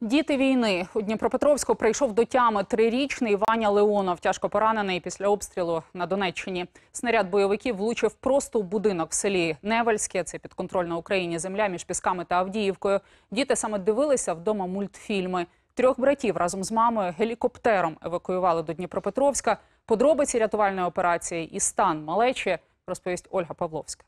Діти війни у Дніпропетровську прийшов до тями трирічний Ваня Леонов, тяжко поранений після обстрілу на Донеччині. Снаряд бойовиків влучив просто у будинок в селі Невельське. Це підконтрольна Україні земля між Пісками та Авдіївкою. Діти саме дивилися вдома мультфільми. Трьох братів разом з мамою гелікоптером евакуювали до Дніпропетровська. Подробиці рятувальної операції і стан малечі розповість Ольга Павловська.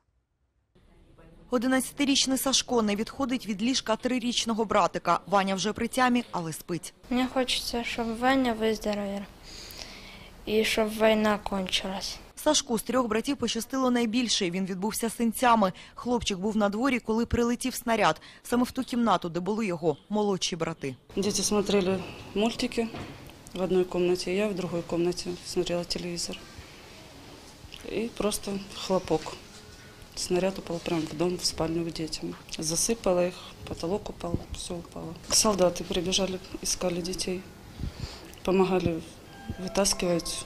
11-річний Сашко не відходить від ліжка трирічного братика. Ваня вже при тямі, але спить. Мені хочеться, щоб Ваня виздоровів і щоб війна кончилась. Сашку з трьох братів пощастило найбільше. Він відбувся синцями. Хлопчик був на дворі, коли прилетів снаряд. Саме в ту кімнату, де були його молодші брати. Дети смотрели мультики в одной комнате, я в другой комнате смотрела телевизор. И просто хлопок. Снаряд упал прямо в дом, в спальню к детям. Засыпало их, потолок упал, все упало. Солдаты прибежали, искали детей. Помогали вытаскивать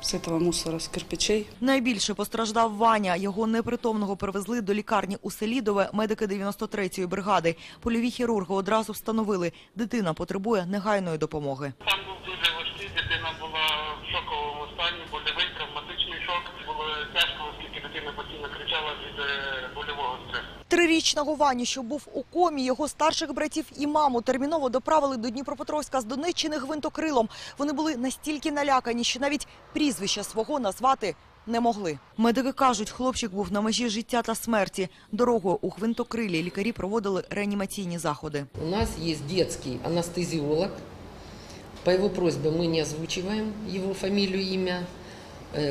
с этого мусора, с кирпичей. Найбільше постраждав Ваня. Його непритомного привезли до лікарні у Селідове медики 93-ї бригади. Польові хірурги одразу встановили, дитина потребує негайної допомоги. Стан був дуже важкий, дитина була в шоковому стані, річного Вані, що був у комі, його старших братів і маму терміново доправили до Дніпропетровська з Донеччини гвинтокрилом. Вони були настільки налякані, що навіть прізвища свого назвати не могли. Медики кажуть, хлопчик був на межі життя та смерті. Дорогою у гвинтокрилі лікарі проводили реанімаційні заходи. У нас є дитячий анестезіолог. По його просьбе ми не озвучиваем его фамилию, ім'я.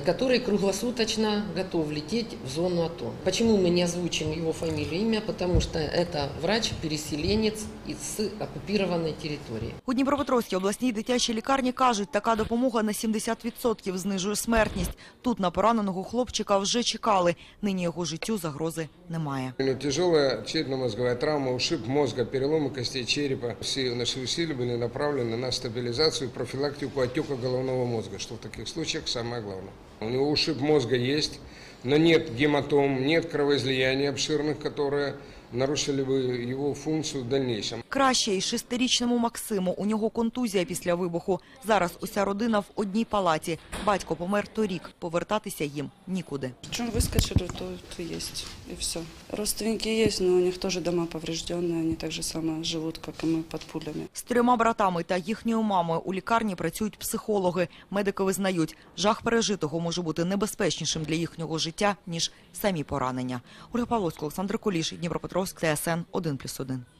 который круглосуточно готов лететь в зону АТО. Почему мы не озвучим его фамилию, имя? Потому что это врач-переселенец из оккупированной территории. У Дніпропетровській обласній дитячій лікарні кажуть, така допомога на 70% знижує смертність. Тут на пораненого хлопчика вже чекали. Нині його життю загрози немає. У него тяжелая черепно-мозговая травма, ушиб мозга, переломы костей черепа. Все наши усилия были направлены на стабилизацию и профилактику отека головного мозга, что в таких случаях самое главное. У него ушиб мозга есть, но нет гематом, нет кровоизлияний обширных, которые нарушили бы его функцию в дальнейшем. Краще і шестирічному Максиму. У нього контузія після вибуху. Зараз уся родина в одній палаті. Батько помер торік. Повертатися їм нікуди. Чем выскочили, то, то есть. И все. Родственники есть, но у них тоже дома поврежденные. Они так же само живут, как и мы, под пулями. З трьома братами та їхньою мамою у лікарні працюють психологи. Медики визнають, жах пережитого може бути небезпечнішим для їхнього життя, ніж самі поранення. Ольга Павловська, Олександр Куліш, Дніпропетровськ, ТСН 1+,1.